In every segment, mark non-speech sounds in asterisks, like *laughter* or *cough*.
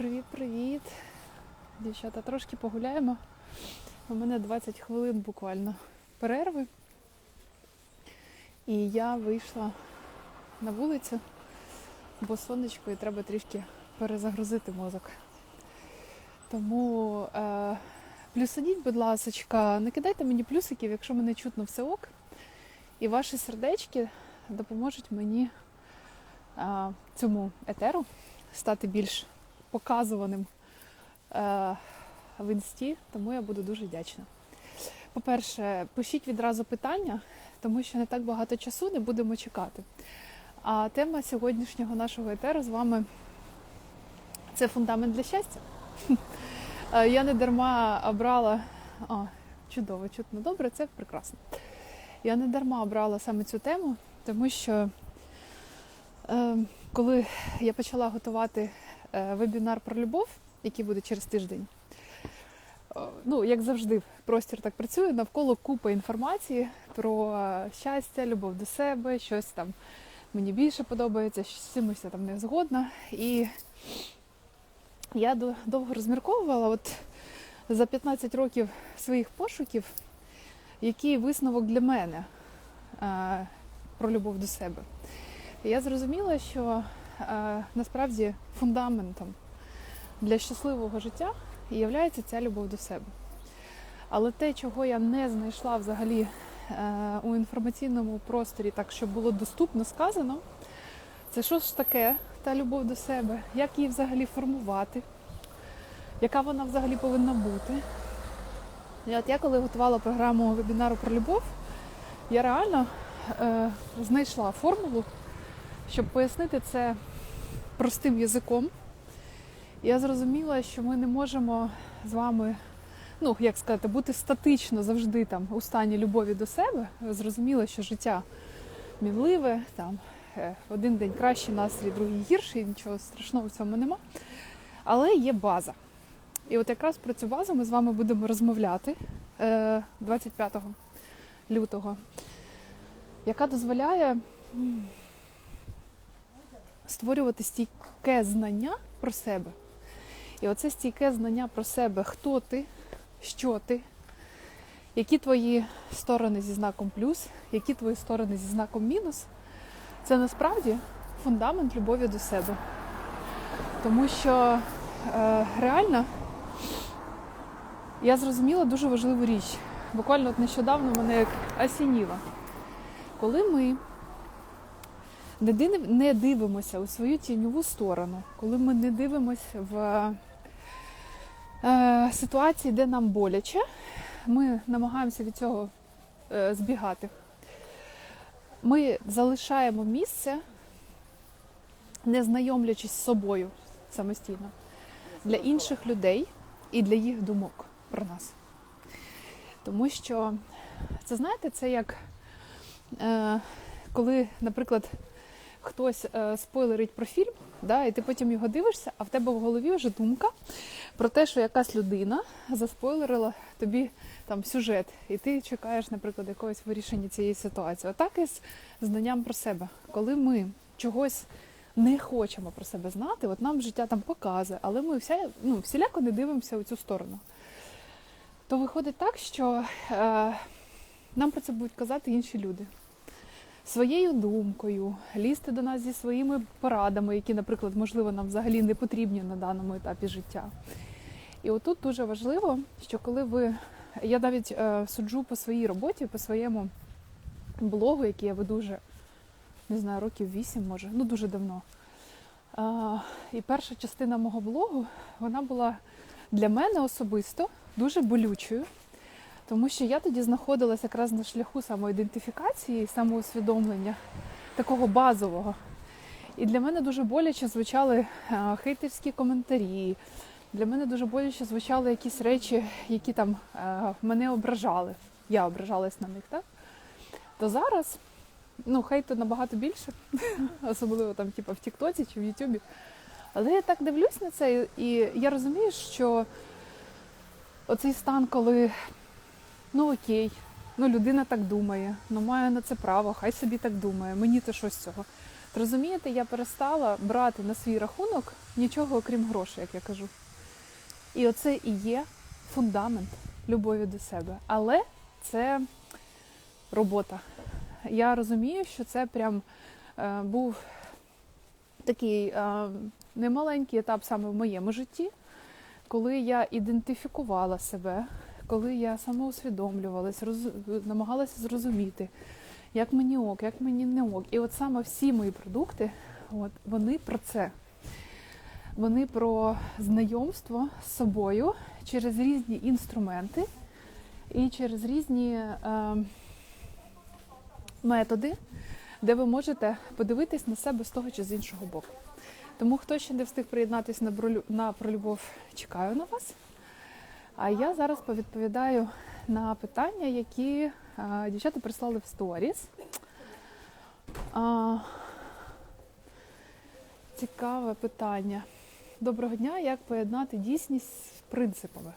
Привіт-привіт. Дівчата, трошки погуляємо. У мене 20 хвилин буквально перерви. І я вийшла на вулицю, бо сонечко і треба трішки перезагрузити мозок. Тому е, плюсаніть, будь ласка, не кидайте мені плюсиків, якщо мене чутно все ок. І ваші сердечки допоможуть мені е, цьому етеру стати більш показуваним е, в інсті, тому я буду дуже вдячна. По-перше, пишіть відразу питання, тому що не так багато часу, не будемо чекати. А тема сьогоднішнього нашого етеру з вами це фундамент для щастя. Е, Я не дарма обрала. О, чудово, чутно добре, це прекрасно. Я не дарма обрала саме цю тему, тому що е, коли я почала готувати вебінар про любов, який буде через тиждень, е, ну, як завжди, простір так працює, навколо купа інформації про е, щастя, любов до себе, щось там мені більше подобається, з чимось я там не згодна. І я довго розмірковувала от за 15 років своїх пошуків, який висновок для мене е, про любов до себе. Я зрозуміла, що е, насправді фундаментом для щасливого життя є ця любов до себе. Але те, чого я не знайшла взагалі е, у інформаційному просторі, так щоб було доступно сказано, це що ж таке та любов до себе, як її взагалі формувати, яка вона взагалі повинна бути. І от я коли готувала програму вебінару про любов, я реально е, знайшла формулу, щоб пояснити це простим язиком. Я зрозуміла, що ми не можемо з вами, ну як сказати, бути статично завжди там у стані любові до себе. Зрозуміла, що життя мінливе, там е, один день кращий настрій, другий гірший, нічого страшного в цьому нема. Але є база. І от якраз про цю базу ми з вами будемо розмовляти е, 25 лютого, яка дозволяє створювати стійке знання про себе. І оце стійке знання про себе, хто ти, що ти, які твої сторони зі знаком плюс, які твої сторони зі знаком мінус, це насправді фундамент любові до себе. Тому що е, реально я зрозуміла дуже важливу річ. Буквально от нещодавно мене як осініло. Коли ми не дивимося у свою тіньову сторону, коли ми не дивимося в е, ситуації, де нам боляче, ми намагаємося від цього е, збігати. Ми залишаємо місце, не знайомлячись з собою самостійно, для інших людей і для їх думок про нас. Тому що це знаєте, це як е, коли, наприклад, хтось е, спойлерить про фільм, да, і ти потім його дивишся, а в тебе в голові вже думка про те, що якась людина заспойлерила тобі там сюжет, і ти чекаєш, наприклад, якогось вирішення цієї ситуації. Отак і з знанням про себе. Коли ми чогось не хочемо про себе знати, от нам життя там показує, але ми вся, ну, всіляко не дивимося у цю сторону. То виходить так, що е, нам про це будуть казати інші люди своєю думкою, лізти до нас зі своїми порадами, які, наприклад, можливо, нам взагалі не потрібні на даному етапі життя. І отут дуже важливо, що коли ви. Я навіть е, суджу по своїй роботі, по своєму блогу, який я веду вже, не знаю, років вісім, може, ну дуже давно. А, і перша частина мого блогу, вона була для мене особисто дуже болючою, тому що я тоді знаходилася якраз на шляху самоідентифікації і самоусвідомлення, такого базового. І для мене дуже боляче звучали е, хейтерські коментарі. Для мене дуже боляче звучали якісь речі, які там е, мене ображали. Я ображалась на них, так? То зараз, ну, хейту набагато більше, *laughs* особливо там, типу, в Тіктоці чи в Ютубі. Але я так дивлюсь на це, і я розумію, що оцей стан, коли ну окей, ну людина так думає, ну має на це право, хай собі так думає, мені то що з цього. Розумієте, я перестала брати на свій рахунок нічого окрім грошей, як я кажу. І оце і є фундамент любові до себе. Але це робота. Я розумію, що це прям е, був такий е, немаленький етап саме в моєму житті, коли я ідентифікувала себе, коли я самоусвідомлювалась, роз, намагалася зрозуміти, як мені ок, як мені не ок. І от саме всі мої продукти, от, вони про це. Вони про знайомство з собою через різні інструменти і через різні е, методи, де ви можете подивитись на себе з того чи з іншого боку. Тому хто ще не встиг приєднатися на, про любов, чекаю на вас. А я зараз повідповідаю на питання, які дівчата прислали в сторіс. Цікаве питання. Доброго дня, як поєднати дійсність з принципами?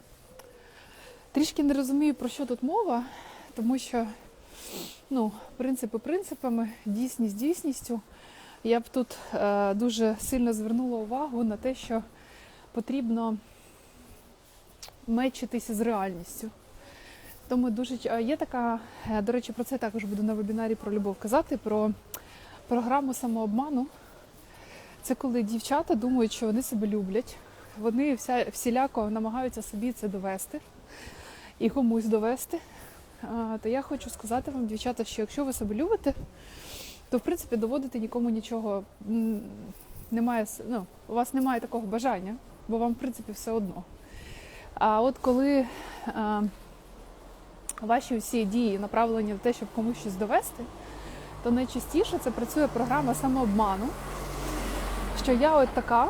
Трішки не розумію, про що тут мова, тому що ну, принципи принципами, дійсність дійсністю. Я б тут е, дуже сильно звернула увагу на те, що потрібно мечитися з реальністю. Тому дуже є така, е, до речі, про це також буду на вебінарі про любов казати, про програму самообману. Це коли дівчата думають, що вони себе люблять, вони вся, всіляко намагаються собі це довести і комусь довести. То я хочу сказати вам, дівчата, що якщо ви себе любите, то в принципі доводити нікому нічого немає, ну, у вас немає такого бажання, бо вам в принципі все одно. А от коли а, ваші всі дії направлені на те, щоб комусь щось довести, то найчастіше це працює програма самообману, що я от така,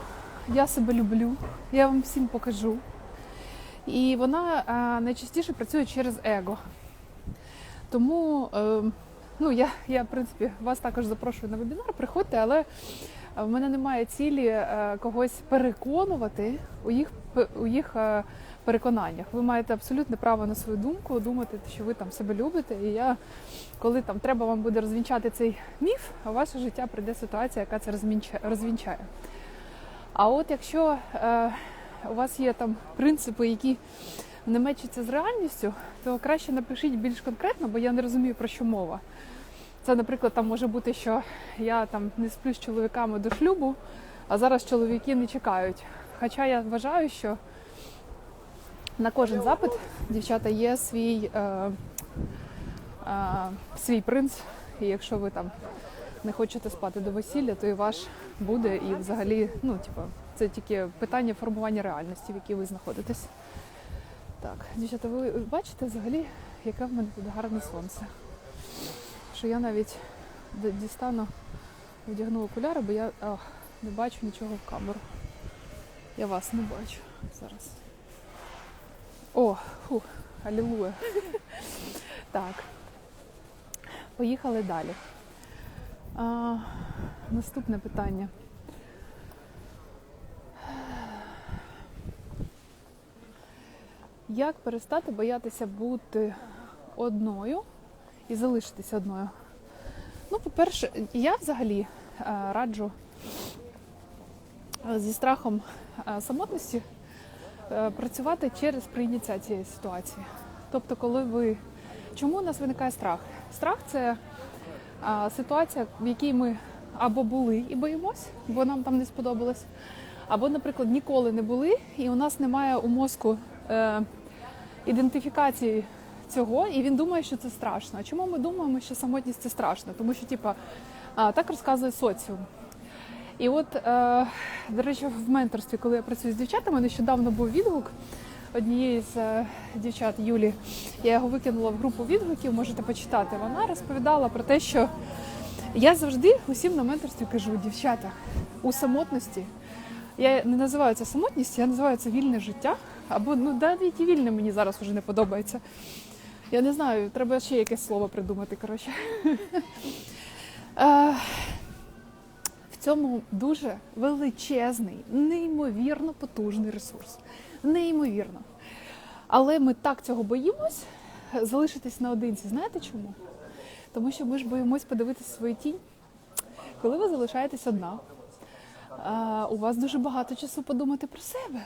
я себе люблю, я вам всім покажу. І вона а, найчастіше працює через его. Тому е, ну, я, я, в принципі, вас також запрошую на вебінар, приходьте, але в мене немає цілі е, когось переконувати у їх, у їх е, переконаннях. Ви маєте абсолютне право на свою думку, думати, що ви там себе любите. І я, коли там треба вам буде розвінчати цей міф, у ваше життя прийде ситуація, яка це розвінчає. А от якщо е, у вас є там принципи, які не мечаться з реальністю, то краще напишіть більш конкретно, бо я не розумію, про що мова. Це, наприклад, там може бути, що я там не сплю з чоловіками до шлюбу, а зараз чоловіки не чекають. Хоча я вважаю, що на кожен запит дівчата є свій, е, е, свій принц, і якщо ви там не хочете спати до весілля, то і ваш буде. І взагалі, ну, типу, це тільки питання формування реальності, в якій ви знаходитесь. Так, дівчата, ви бачите взагалі, яке в мене тут гарне сонце. Що я навіть дістану, вдягну окуляри, бо я ах, не бачу нічого в камеру. Я вас не бачу зараз. О, фу, алілуя. *laughs* Так. Поїхали далі. А, наступне питання. Як перестати боятися бути одною і залишитися одною? Ну, по-перше, я взагалі е, раджу е, зі страхом е, самотності працювати через прийняття цієї ситуації. Тобто, коли ви. Чому у нас виникає страх? Страх це ситуація, в якій ми або були і боїмось, бо нам там не сподобалось, або, наприклад, ніколи не були, і у нас немає у мозку е, ідентифікації цього, і він думає, що це страшно. А чому ми думаємо, що самотність це страшно? Тому що, типа, так розказує соціум. І от, е, до речі, в менторстві, коли я працюю з дівчатами, нещодавно був відгук однієї з е, дівчат Юлі. Я його викинула в групу відгуків, можете почитати. Вона розповідала про те, що я завжди усім на менторстві кажу, дівчата, у самотності. Я не називаю це самотність, я називаю це вільне життя. Або ну навіть і вільне мені зараз вже не подобається. Я не знаю, треба ще якесь слово придумати. Коротше. *laughs* Е, В цьому дуже величезний, неймовірно потужний ресурс. Неймовірно. Але ми так цього боїмось залишитись наодинці. Знаєте чому? Тому що ми ж боїмось подивитися свою тінь. коли ви залишаєтесь одна, у вас дуже багато часу подумати про себе.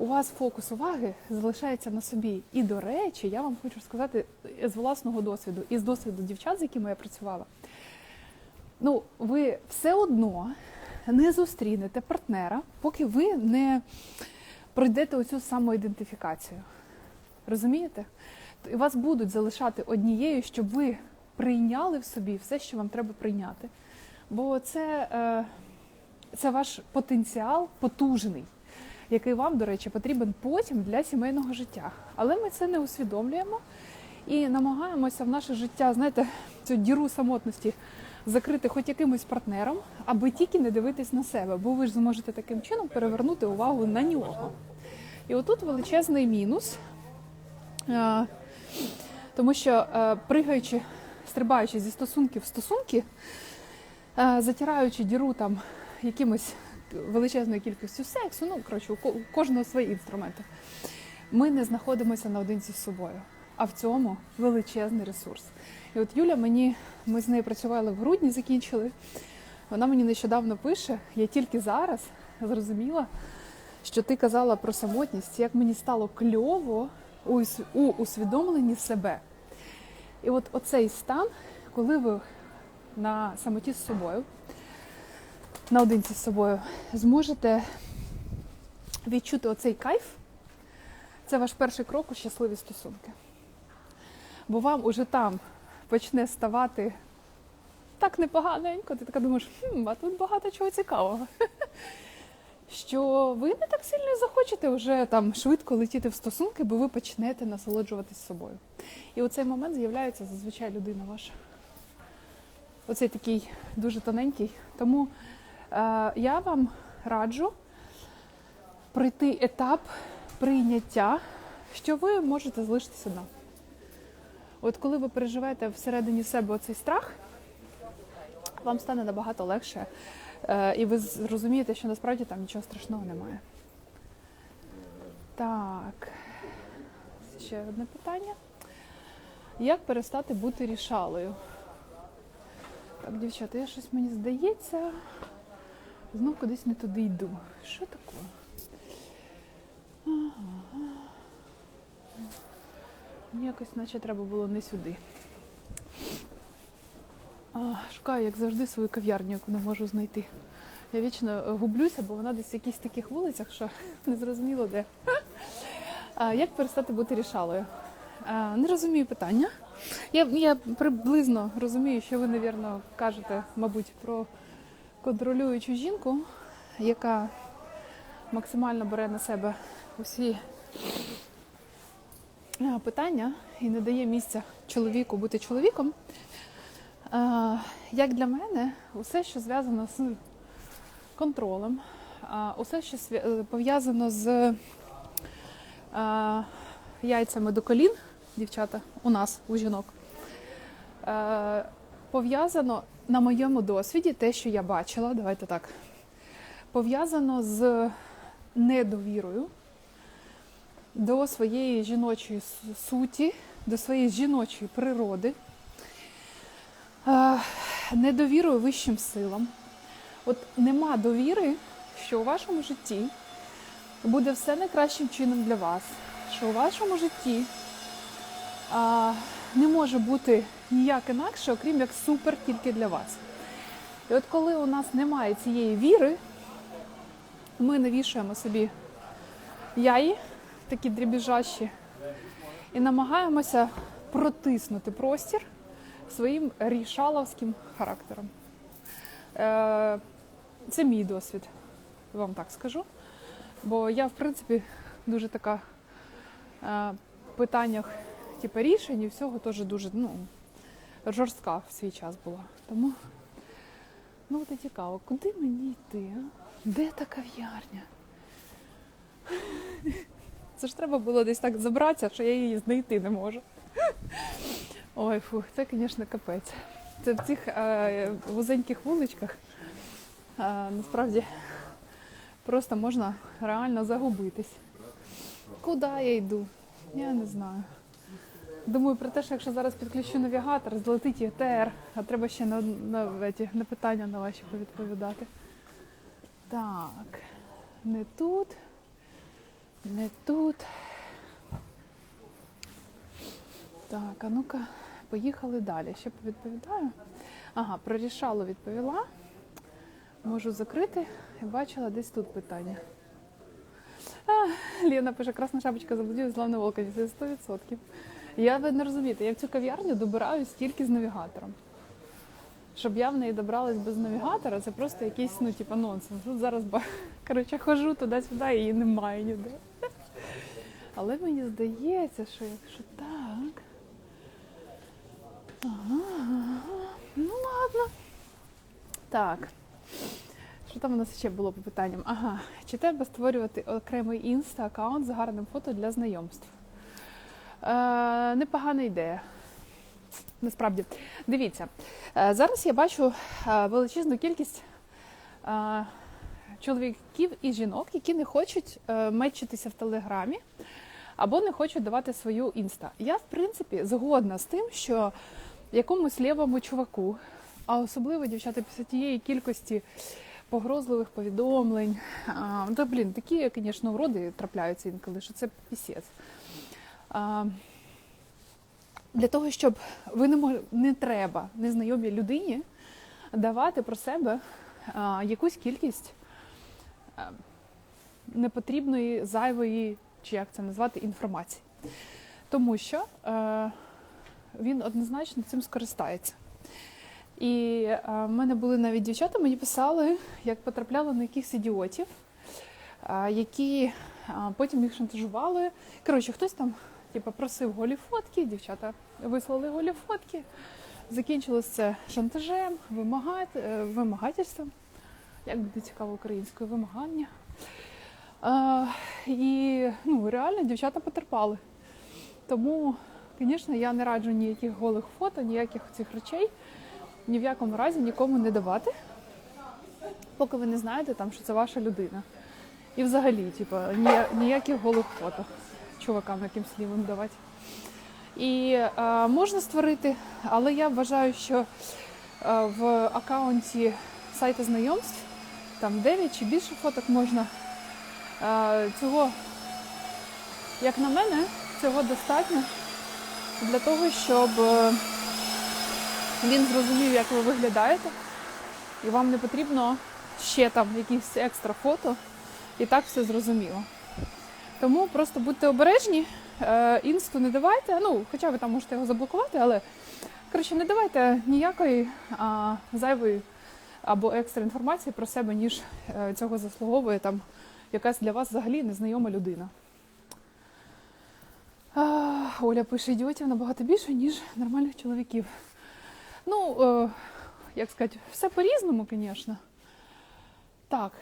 У вас фокус уваги залишається на собі. І до речі, я вам хочу сказати з власного досвіду і з досвіду дівчат, з якими я працювала. Ну, ви все одно не зустрінете партнера, поки ви не пройдете оцю самоідентифікацію. Розумієте? І вас будуть залишати однією, щоб ви прийняли в собі все, що вам треба прийняти. Бо це, е, це ваш потенціал потужний, який вам, до речі, потрібен потім для сімейного життя. Але ми це не усвідомлюємо і намагаємося в наше життя, знаєте, цю діру самотності закрити хоч якимось партнером, аби тільки не дивитись на себе, бо ви ж зможете таким чином перевернути увагу на нього. І отут величезний мінус, е, тому що е, пригаючи, стрибаючи зі стосунків в стосунки, е, затираючи діру там якимось величезною кількістю сексу, ну коротше, у кожного свої інструменти, ми не знаходимося наодинці з собою. А в цьому величезний ресурс. І от Юля мені, ми з нею працювали в грудні, закінчили. Вона мені нещодавно пише, я тільки зараз зрозуміла, що ти казала про самотність, як мені стало кльово у усвідомленні себе. І от оцей стан, коли ви на самоті з собою, наодинці з собою, зможете відчути оцей кайф, це ваш перший крок у щасливі стосунки. Бо вам уже там почне ставати так непоганенько, ти така думаєш, хм, а тут багато чого цікавого. *laughs* Що ви не так сильно захочете вже там швидко летіти в стосунки, бо ви почнете насолоджуватись собою. І у цей момент з'являється зазвичай людина ваша. Оцей такий дуже тоненький. Тому я вам раджу пройти етап прийняття, що ви можете залишитися одна. От коли ви переживаєте всередині себе оцей страх, вам стане набагато легше, е, і ви зрозумієте, що насправді там нічого страшного немає. Так, ще одне питання. Як перестати бути рішалою? Так, дівчата, я щось мені здається, знов кудись не туди йду. Що таке? Мені якось наче треба було не сюди. Шукаю, як завжди, свою кав'ярню, яку не можу знайти. Я вічно гублюся, бо вона десь в якихось таких вулицях, що *laughs* не зрозуміло де. А, як перестати бути рішалою? А, не розумію питання. Я, я приблизно розумію, що ви, навірно, кажете, мабуть, про контролюючу жінку, яка максимально бере на себе усі е, питання і не дає місця чоловіку бути чоловіком. Е, Як для мене, усе, що зв'язано з контролем, усе, що е, пов'язано з яйцями до колін, дівчата, у нас, у жінок, пов'язано на моєму досвіді, те, що я бачила, давайте так, пов'язано з недовірою до своєї жіночої суті, до своєї жіночої природи, е, недовірою вищим силам. От нема довіри, що у вашому житті буде все найкращим чином для вас, що у вашому житті не може бути ніяк інакше, окрім як супер тільки для вас. І от коли у нас немає цієї віри, ми навішуємо собі яї, такі дрібіжащі, і намагаємося протиснути простір своїм рішаловським характером. Е, Це мій досвід, вам так скажу. Бо я, в принципі, дуже така е, в питаннях типу, рішень і всього теж дуже ну, жорстка в свій час була. Тому ну от і цікаво, куди мені йти? А? Де та кав'ярня? Це ж треба було десь так забратися, що я її знайти не можу. Ой, фух, це, звісно, капець. Це в цих е, вузеньких вуличках е, насправді просто можна реально загубитись. Куди я йду? Я не знаю. Думаю про те, що якщо зараз підключу навігатор, злетить ЄТР, а треба ще на, на, еті, на питання на ваші повідповідати. Так, не тут, не тут. Так, а ну-ка, поїхали далі. Ще повідповідаю. Ага, про рішало відповіла. Можу закрити. Я бачила десь тут питання. А, Лена пише, красна шапочка заблудів славне волка. Це 100%. Я ви не розумієте, я в цю кав'ярню добираюсь тільки з навігатором. Щоб я в неї добралась без навігатора, це просто якийсь, ну, типу, нонсенс. Тут зараз *laughs* коротше, хожу туди-сюди, її немає ніде. Але мені здається, що якщо так. Ага. ну ладно. Так. Що там у нас ще було по питанням? Ага, чи треба створювати окремий інста-аккаунт з гарним фото для знайомств? Е, непогана ідея. Насправді, дивіться, е, зараз я бачу е, величезну кількість чоловіків і жінок, які не хочуть мечитися в телеграмі або не хочуть давати свою інста. Я, в принципі, згодна з тим, що якомусь лівому чуваку, а особливо дівчата після тієї кількості погрозливих повідомлень. Та, блін, такі, звісно, уроди трапляються інколи, що це пісець. А, для того, щоб ви не мож... не треба незнайомій людині давати про себе а, якусь кількість а, непотрібної, зайвої, чи як це назвати, інформації. Тому що е, він однозначно цим скористається. І е, в мене були навіть дівчата, мені писали, як потрапляли на якихось ідіотів, е, які е, потім їх шантажували. Коротше, хтось там типу, просив голі фотки, дівчата вислали голі фотки. Закінчилось це шантажем, е, вимагательством. Як буде цікаво українською вимагання. Е, і ну, реально дівчата потерпали. Тому, звісно, я не раджу ніяких голих фото, ніяких цих речей ні в якому разі нікому не давати, поки ви не знаєте, там, що це ваша людина. І взагалі, типу, ніяких голих фото чувакам якимсь лівим давати. І е, можна створити, але я вважаю, що е, в аккаунті сайту знайомств там 9 чи більше фоток можна. Е, цього, як на мене, цього достатньо для того, щоб. він зрозумів, як ви виглядаєте, і вам не потрібно ще там якісь екстра фото, і так все зрозуміло. Тому просто будьте обережні, е, інсту не давайте, ну, хоча ви там можете його заблокувати, але коротше, не давайте ніякої а, зайвої або екстра інформації про себе, ніж е, цього заслуговує там якась для вас взагалі незнайома людина. А, Оля пише, ідіотів набагато більше, ніж нормальних чоловіків. Ну, е, як сказати, все по-різному, звісно. Так,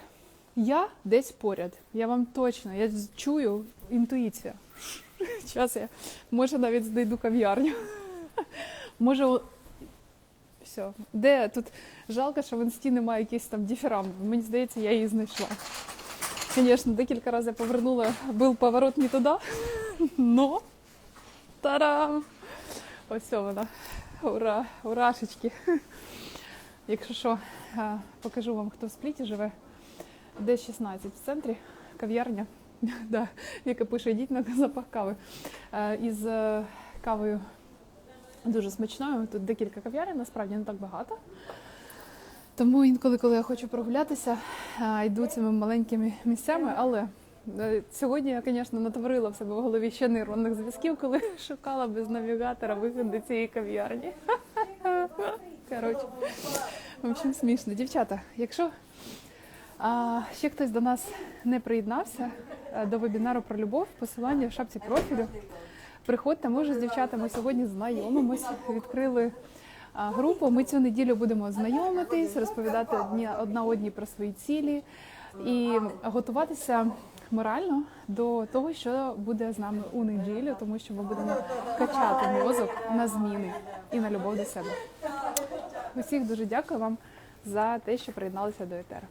я десь поряд. Я вам точно, я чую інтуїція. *laughs* Зараз я, може, навіть знайду кав'ярню. *laughs* Може, все. Де тут жалко, що в інсті немає якийсь там дифірам. Мені здається, я її знайшла. Звісно, декілька разів я повернула, був поворот не туди, *laughs* но тарам! Ось вона. Ура, урашечки. Якщо що, покажу вам, хто в спліті живе. Де 16 в центрі, кав'ярня. *laughs* Да, Віка пише, йдіть на запах кави. Е, Із е, кавою дуже смачною. Тут декілька кав'ярень, насправді не так багато. Тому інколи, коли я хочу прогулятися, е, йду цими маленькими місцями, але сьогодні я, звісно, натворила в себе в голові ще нейронних зв'язків, коли *laughs* шукала без навігатора вихід до цієї кав'ярні. *laughs* Коротше, в общем, смішно. Дівчата, якщо а, ще хтось до нас не приєднався е, до вебінару про любов, посилання в шапці профілю. Приходьте, може з дівчатами сьогодні знайомимось. Відкрили групу. Ми цю неділю будемо знайомитись, розповідати одні, одна одній про свої цілі і готуватися морально до того, що буде з нами у неділю, тому що ми будемо качати мозок на зміни і на любов до себе. Усіх дуже дякую вам за те, що приєдналися до етера.